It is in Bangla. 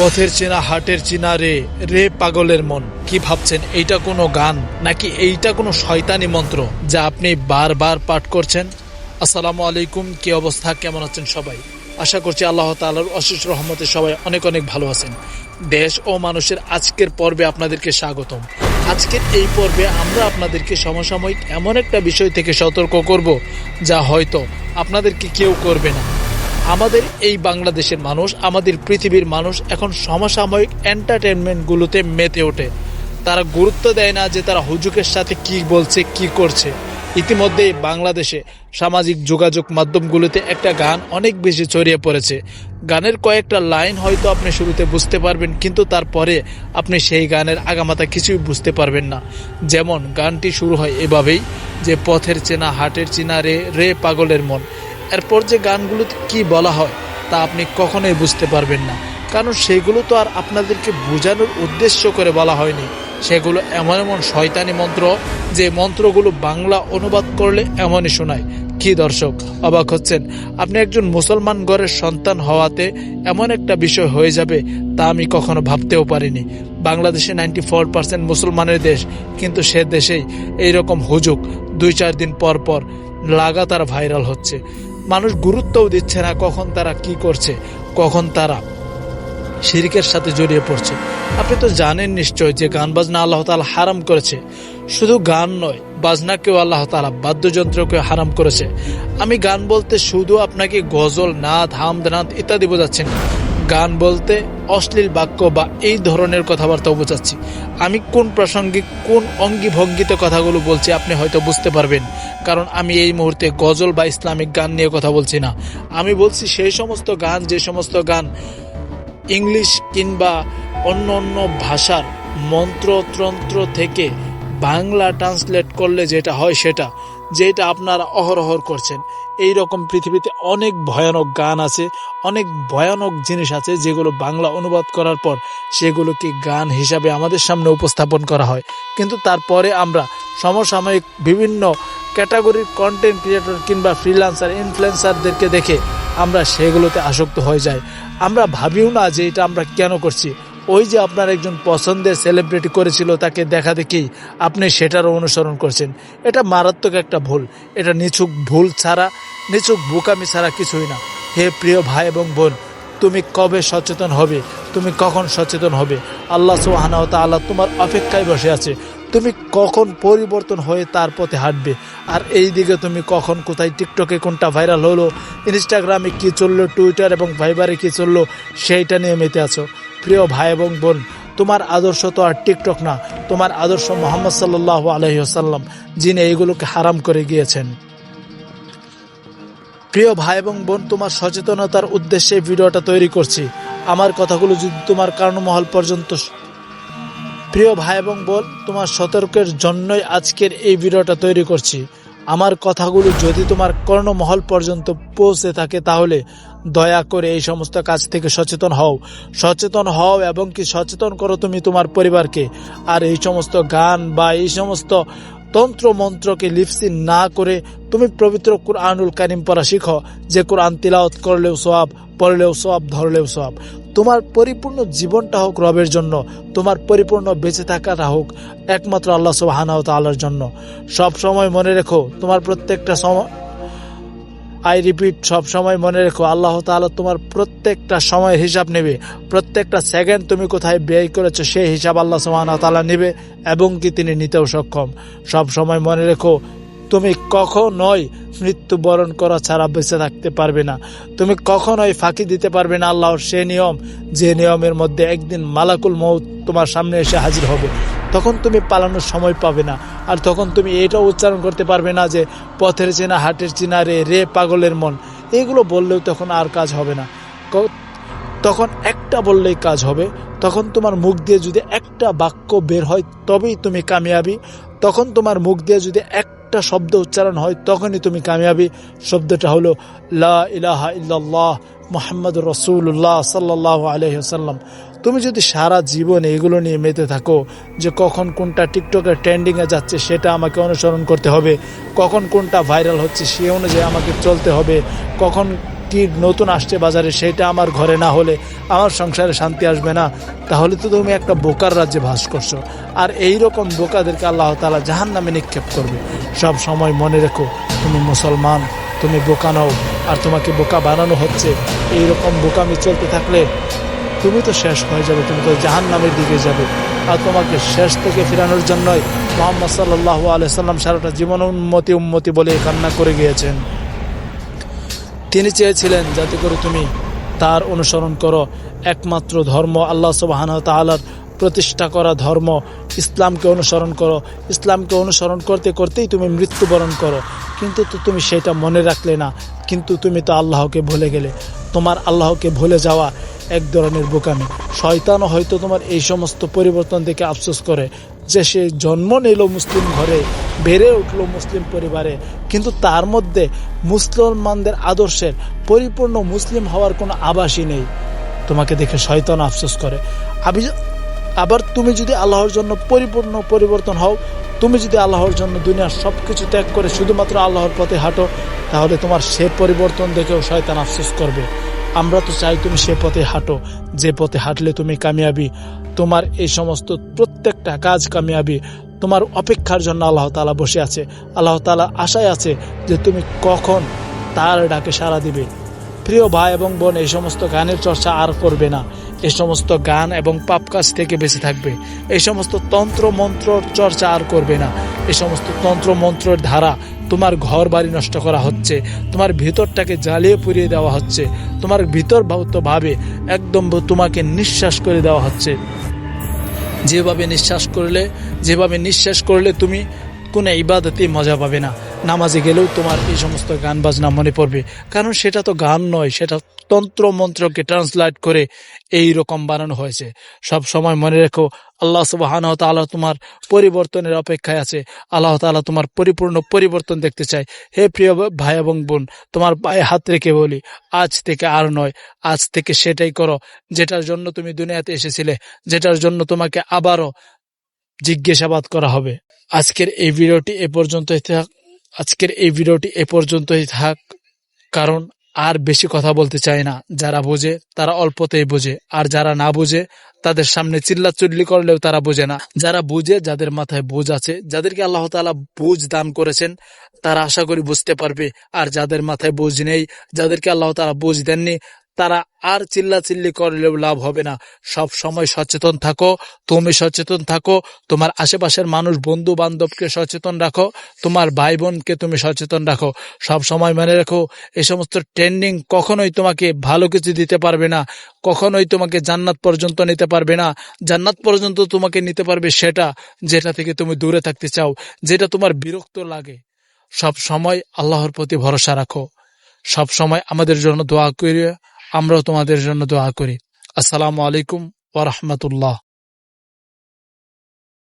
পথের চেনা, হাটের চেনা রে রে পাগলের মন। কি ভাবছেন, এইটা কোনো গান নাকি এইটা কোনো শয়তানি মন্ত্র যা আপনি বারবার পাঠ করছেন? আসসালামু আলাইকুম, কি অবস্থা, কেমন আছেন সবাই? আশা করছি আল্লাহ তাআলার অশেষ রহমতে সবাই অনেক অনেক ভালো আছেন। দেশ ও মানুষের আজকের পর্বে আপনাদেরকে স্বাগতম। আজকের এই পর্বে আমরা আপনাদেরকে সমসাময়িক এমন একটা বিষয় থেকে সতর্ক করব যা হয়তো আপনাদেরকে কেউ করবে না। আমাদের এই বাংলাদেশের মানুষ, আমাদের পৃথিবীর মানুষ এখন সমসাময়িক এন্টারটেনমেন্টগুলোতে মেতে ওঠে। তারা গুরুত্ব দেয় না যে তারা হুজুকের সাথে কি বলছে, কি করছে। ইতিমধ্যে বাংলাদেশে সামাজিক যোগাযোগ মাধ্যমগুলোতে একটা গান অনেক বেশি ছড়িয়ে পড়েছে। গানের কয়েকটা লাইন হয়তো আপনি শুরুতে বুঝতে পারবেন, কিন্তু তারপরে আপনি সেই গানের আগামাতা কিছুই বুঝতে পারবেন না। যেমন গানটি শুরু হয় এভাবেই, যে পথের চেনা, হাটের চেনা রে রে পাগলের মন। এরপর যে গানগুলোতে কি বলা হয়, তা আপনি কখনোই বুঝতে পারবেন না। কারণ সেগুলো তো আর আপনাদেরকে বোঝানোর উদ্দেশ্য করে বলা হয়নি। সেগুলো এমন এমন শয়তানি মন্ত্র, যে মন্ত্রগুলো বাংলা অনুবাদ করলে এমনই শোনায়। কি দর্শক, অবাক হচ্ছেন? আপনি একজন মুসলমান ঘরের সন্তান হওয়াতে এমন একটা বিষয় হয়ে যাবে, তা আমি কখনো ভাবতেও পারিনি। বাংলাদেশে নাইনটি ফোর পার্সেন্ট মুসলমানের দেশ, কিন্তু সে দেশেই এইরকম হুজুক দুই চার দিন পর পর লাগাতার ভাইরাল হচ্ছে। মানুষ গুরুত্বও দিচ্ছে না কখন তারা কি করছে, কখন তারা শিরিকের সাথে জড়িয়ে পড়ছে। আপনি তো জানেন নিশ্চয় যে গান বাজনা আল্লাহ তালা হারাম করেছে। শুধু গান নয়, বাজনাকেও আল্লাহ তালা বাদ্যযন্ত্রকে হারাম করেছে। আমি গান বলতে শুধু আপনাকে গজল নাথ হামদ নাথ ইত্যাদি বোঝাচ্ছেন। না গান বলতে অশ্লীল বাক্য বা এই ধরনের কথাবার্তাও বোঝাচ্ছি। আমি কোন প্রসঙ্গে কোন অঙ্গি ভঙ্গিতে কথাগুলো বলছি আপনি হয়তো বুঝতে পারবেন, কারণ আমি এই মুহূর্তে গজল বা ইসলামিক গান নিয়ে কথা বলছি না। আমি বলছি সেই সমস্ত গান, যে সমস্ত গান ইংলিশ কিংবা অন্য অন্য ভাষার মন্ত্রতন্ত্র থেকে বাংলা ট্রান্সলেট করলে যেটা হয় সেটা, যেটা আপনারা অহরহর করছেন। এই রকম পৃথিবীতে অনেক ভয়ানক গান আছে, অনেক ভয়ানক জিনিস আছে যেগুলো বাংলা অনুবাদ করার পর সেগুলোকে গান হিসাবে আমাদের সামনে উপস্থাপন করা হয়। কিন্তু তারপরে আমরা সমসাময়িক বিভিন্ন ক্যাটাগরির কন্টেন্ট ক্রিয়েটর কিংবা ফ্রিল্যান্সার ইনফ্লুয়েন্সারদেরকে দেখে আমরা সেগুলোতে আসক্ত হয়ে যাই। আমরা ভাবিও না যে এটা আমরা কেন করছি। ওই যে আপনার একজন পছন্দের সেলিব্রিটি করেছিল, তাকে দেখা দেখি আপনি সেটারও অনুসরণ করছেন। এটা মারাত্মক একটা ভুল। এটা নিচুক ভুল ছাড়া নিচুক বোকামি ছাড়া কিছুই না। হে প্রিয় ভাই এবং বোন, তুমি কবে সচেতন হবে? তুমি কখন সচেতন হবে? আল্লাহ সুহানা আল্লাহ তোমার অপেক্ষায় বসে আছে। তুমি কখন পরিবর্তন হয়ে তার পথে হাঁটবে? আর এই দিকে তুমি কখন কোথায়? টিকটকে কোনটা ভাইরাল হলো? ইনস্টাগ্রামে কি চলল? টুইটার এবং ভাইবারে কি চলল? সেইটা নিয়ে মেতে আছো। প্রিয় ভাই এবং বোন, তোমার আদর্শ তো আর টিকটক না। তোমার আদর্শ মোহাম্মদ সাল্লাহ আলহিহাসাল্লাম যিনি এইগুলোকে হারাম করে গিয়েছেন। প্রিয় ভাই এবং বোন, তোমার সচেতনতার উদ্দেশ্যে ভিডিওটা তৈরি করছি। আমার কথাগুলো যদি তোমার কারণমহল পর্যন্ত প্রিয় ভাই এবং বোন, তোমার সতর্কের জন্যই আজকের এই ভিডিওটা তৈরি করছি। আমার কথাগুলো যদি তোমার কর্ণমহল পর্যন্ত পৌঁছে থাকে তাহলে দয়া করে এই সমস্ত কাজ থেকে সচেতন হও। সচেতন হও এবং কি সচেতন করো তুমি তোমার পরিবারকে। আর এই সমস্ত গান বা এই সমস্ত তন্ত্র মন্ত্রকে লিপসি না করে তুমি পবিত্র কুরআনুল কারিম পড়া শিখো, যে কোরআন তিলাওত করলেও সব পড়লেও সব ধরলেও সব তোমার পরিপূর্ণ জীবনটা হোক রবের জন্য, তোমার পরিপূর্ণ বেঁচে থাকাটা হোক একমাত্র আল্লাহ সব হানাহত আল্লাহর জন্য। সব সময় মনে রেখো, তোমার প্রত্যেকটা সময় আই রিপিট, সব সময় মনে রেখো, আল্লাহ তাআলা তোমার প্রত্যেকটা সময়ের হিসাব নেবে। প্রত্যেকটা সেকেন্ড তুমি কোথায় ব্যয় করেছ, সেই হিসাব আল্লাহ সুবহানাহু তাআলা নেবে এবং কি তিনি নিতেও সক্ষম। সব সময় মনে রেখো, তুমি কখনোই মৃত্যুবরণ করা ছাড়া বেঁচে থাকতে পারবে না। তুমি কখনোই ফাঁকি দিতে পারবে না আল্লাহর সে নিয়ম, যে নিয়মের মধ্যে একদিন মালাকুল মৌত তোমার সামনে এসে হাজির হবে। তখন তুমি পালানোর সময় পাবে না। আর তখন তুমি এটাও উচ্চারণ করতে পারবে না যে, পথের চেনা, হাটের চেনা রে রে পাগলের মন। এগুলো বললেও তখন আর কাজ হবে না। তখন একটা বললেই কাজ হবে। তখন তোমার মুখ দিয়ে যদি একটা বাক্য বের হয়, তবেই তুমি কামিয়াবি। তখন তোমার মুখ দিয়ে যদি একটা শব্দ উচ্চারণ হয়, তখনই তুমি কামিয়াবি। শব্দটা হলো, লা ইলাহা ইল্লাল্লাহ মোহাম্মদ রসুল্লাহ সাল্লাহ আলহিহাল্লাম তুমি যদি সারা জীবন এগুলো নিয়ে মেতে থাকো যে কখন কোনটা টিকটকের ট্রেন্ডিংয়ে যাচ্ছে সেটা আমাকে অনুসরণ করতে হবে, কখন কোনটা ভাইরাল হচ্ছে সে অনুযায়ী আমাকে চলতে হবে, কখন যেটি নতুন আসছে বাজারে সেটা আমার ঘরে না হলে আমার সংসারে শান্তি আসবে না, তাহলে তো তুমি একটা বোকার রাজ্যে বাস করছ। আর এই রকম বোকাদেরকে আল্লাহ তালা জাহান নামে নিক্ষেপ করবে। সব সময় মনে রেখো, তুমি মুসলমান, তুমি বোকা নও, আর তোমাকে বোকা বানানো হচ্ছে। এই রকম বোকামি চলতে থাকলে তুমি তো শেষ হয়ে যাবে, তুমি তো জাহান নামের দিকে যাবে। আর তোমাকে শেষ থেকে ফেরানোর জন্যই মোহাম্মদ সাল্লাহ আলাইসাল্লাম সারাটা জীবন উন্মতি উন্মতি বলে কান্না করে গিয়েছেন। তিনি চেয়েছিলেন, যাতে করে তুমি তার অনুসরণ করো। একমাত্র ধর্ম আল্লাহ সুবাহান তালার প্রতিষ্ঠা করা ধর্ম। ইসলামকে অনুসরণ করো। ইসলামকে অনুসরণ করতে করতেই তুমি মৃত্যুবরণ করো। কিন্তু তো তুমি সেটা মনে রাখলে না। কিন্তু তুমি তো আল্লাহকে ভুলে গেলে। তোমার আল্লাহকে ভুলে যাওয়া এক ধরনের বোকামি। শয়তানও হয়তো তোমার এই সমস্ত পরিবর্তন দেখে আফসোস করে যে সে জন্ম নিল মুসলিম ঘরে, বেড়ে উঠল মুসলিম পরিবারে। কিন্তু তার মধ্যে মুসলমানদের আদর্শের পরিপূর্ণ মুসলিম হওয়ার কোনো আভাসই নেই। তোমাকে দেখে শয়তান আফসোস করে। আবি আবার তুমি যদি আল্লাহর জন্য পরিপূর্ণ পরিবর্তন হও, তুমি যদি আল্লাহর জন্য দুনিয়ার সব কিছু ত্যাগ করে শুধুমাত্র আল্লাহর পথে হাঁটো, তাহলে তোমার সে পরিবর্তন দেখেও শয়তান আফসোস করবে। আমরা তো চাই তুমি সে পথে হাঁটো, যে পথে হাঁটলে তুমি কামিয়াবি। তোমার এই সমস্ত প্রত্যেকটা কাজ কামিয়াবি। তোমার অপেক্ষার জন্য আল্লাহ তালা বসে আছে। আল্লাহ তালা আশায় আছে যে তুমি কখন তার ডাকে সাড়া দিবে। প্রিয় ভাই এবং বোন, এই সমস্ত গানের চর্চা আর করবে না। এই সমস্ত গান এবং পাপ কাজ থেকে বেঁচে থাকবে। এই সমস্ত তন্ত্র মন্ত্র চর্চা আর করবে না। এই সমস্ত তন্ত্র মন্ত্রের ধারা তোমার ঘর বাড়ি নষ্ট করা হচ্ছে। তোমার ভিতরটাকে জ্বালিয়ে পুড়িয়ে দেওয়া হচ্ছে। তোমার ভিতর ভাবে একদম তোমাকে নিঃশ্বাস করে দেওয়া হচ্ছে। যেভাবে নিঃশ্বাস করলে, যেভাবে নিঃশ্বাস করলে তুমি কোনো ইবাদতেই মজা পাবে না। নামাজে গেলেও তোমার এই সমস্ত গান বাজনা মনে পড়বে। কারণ সেটা তো গান নয়, সেটা তন্ত্র মন্ত্রকে ট্রান্সলেট করে এই রকম বানানো হয়েছে। সব সময় মনে রেখো, আল্লাহ সুবাহান তাআলা তোমার পরিবর্তনের অপেক্ষায় আছে। আল্লাহ তাআলা তোমার পরিপূর্ণ পরিবর্তন দেখতে চায়। হে প্রিয় ভাই এবং বোন, তোমার পায়ে হাত রেখে বলি, আজ থেকে আর নয়, আজ থেকে সেটাই করো যেটার জন্য তুমি দুনিয়াতে এসেছিলে, যেটার জন্য তোমাকে আবারও জিজ্ঞাসাবাদ করা হবে। আজকের এই ভিডিওটি এ পর্যন্তই থাক, আজকের এই ভিডিওটি এ পর্যন্তই থাক, কারণ আর বেশি কথা বলতে চায় না। যারা বোঝে, তারা অল্পতেই বোঝে। আর যারা না বোঝে, তাদের সামনে চিল্লা চুল্লি করলেও তারা বোঝে না। যারা বুঝে, যাদের মাথায় বোঝ আছে, যাদেরকে আল্লাহ তালা বুঝ দান করেছেন, তারা আশা করি বুঝতে পারবে। আর যাদের মাথায় বোঝ নেই, যাদেরকে আল্লাহ তালা বুঝ দেননি তারা আর চিল্লা চিল্লি করলেও লাভ হবে না। সব সময় সচেতন থাকো, তুমি সচেতন থাকো, তোমার আশেপাশের মানুষ বন্ধু বান্ধবকে সচেতন রাখো, তোমার ভাই বোনকে তুমি সচেতন রাখো। সব সময় মনে রাখো এই সমস্ত ট্রেন্ডিং কখনোই তোমাকে ভালো কিছু দিতে পারবে না, কখনোই তোমাকে জান্নাত পর্যন্ত নিতে পারবে না। জান্নাত পর্যন্ত তোমাকে নিতে পারবে সেটা যেটা থেকে তুমি দূরে থাকতে চাও, যেটা তোমার বিরক্ত লাগে। সব সময় আল্লাহর প্রতি ভরসা রাখো। সব সময় আমাদের জন্য দোয়া করি আমরাও তোমাদের জন্য দোয়া করি। আসসালামু আলাইকুম ওরহমতুল্লাহ